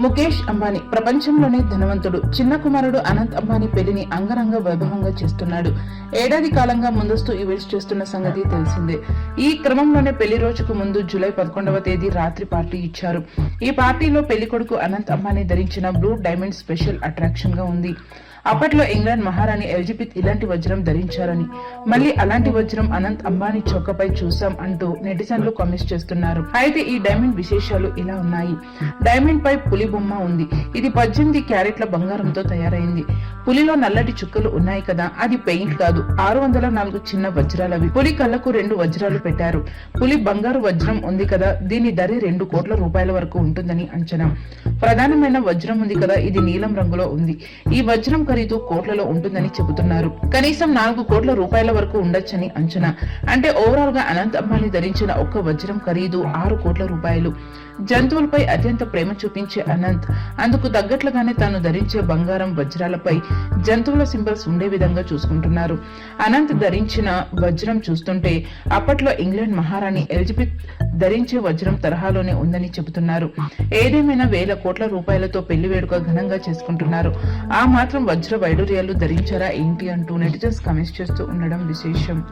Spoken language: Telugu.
ముఖేష్ అంబానీ ప్రపంచంలోనే ధనవంతుడు. చిన్న కుమారుడు అనంత్ అంబానీ పెళ్ళిని అంగరంగ వైభవంగా చేస్తున్నాడు. ఏడాది కాలంగా ముందస్తు ఈవెంట్స్ చేస్తున్న సంగతి తెలిసిందే. ఈ క్రమంలోనే పెళ్ళి రోజుకు ముందు జూలై పదకొండవ తేదీ రాత్రి పార్టీ ఇచ్చారు. ఈ పార్టీలో పెళ్ళి కొడుకు అనంత్ అంబానీ ధరించిన బ్లూ డైమండ్ స్పెషల్ అట్రాక్షన్గా ఉంది. అప్పట్లో ఇంగ్లాండ్ మహారాణి ఎలిజబెత్ ఇలాంటి వజ్రం ధరించారని. మళ్ళీ అలాంటి వజ్రం అనంత్ అంబానీ చొక్కపై చూసాం అంటూ నెటిజన్లు కామెంట్స్ చేస్తున్నారు. అయితే ఈ డైమండ్ విశేషాలు ఇలా ఉన్నాయి. డైమండ్ పై పులి బొమ్మ ఉంది. ఇది పద్దెనిమిది క్యారెట్ల బంగారంతో తయారైంది. పులిలో నల్లటి చుక్కలు ఉన్నాయి కదా అది పెయింట్ కాదు. ఆరు వందల నాలుగు చిన్న వజ్రాలవి. పులి కళ్ళకు రెండు వజ్రాలు పెట్టారు. పులి బంగారు వజ్రం ఉంది కదా దీని ధర రెండు కోట్ల రూపాయల వరకు ఉంటుందని అంచనా. ప్రధానమైన వజ్రం ఉంది కదా ఇది నీలం రంగులో ఉంది. ఈ వజ్రం ఖరీదు కోట్లలో ఉంటుందని చెబుతున్నారు. కనీసం నాలుగు కోట్ల రూపాయల వరకు ఉండొచ్చని అంచనా. అంటే ఓవరాల్గా అనంత్ అంబానీ ధరించిన ఒక్క వజ్రం ఖరీదు ఆరు కోట్ల రూపాయలు. జంతువులపై అత్యంత ప్రేమ చూపించే అనంత్. అందుకు తగ్గట్లుగానే తాను ధరించే బంగారం వజ్రాలపై జంతువుల సింబల్స్ ఉండే విధంగా చూసుకుంటున్నారు. అనంత్ ధరించిన వజ్రం చూస్తుంటే అప్పట్లో ఇంగ్లాండ్ మహారాణి ఎలిజబెత్ ధరించే వజ్రం తరహాలోనే ఉందని చెబుతున్నారు. ఏదేమైనా వేల కోట్ల రూపాయలతో పెళ్ళి వేడుక ఘనంగా చేసుకుంటున్నారు. ఆ మాత్రం వజ్ర వైడూర్యాలు ధరించారా ఏంటి అంటూ నెటిజన్స్ కమెంట్స్ చేస్తూ ఉండడం విశేషం.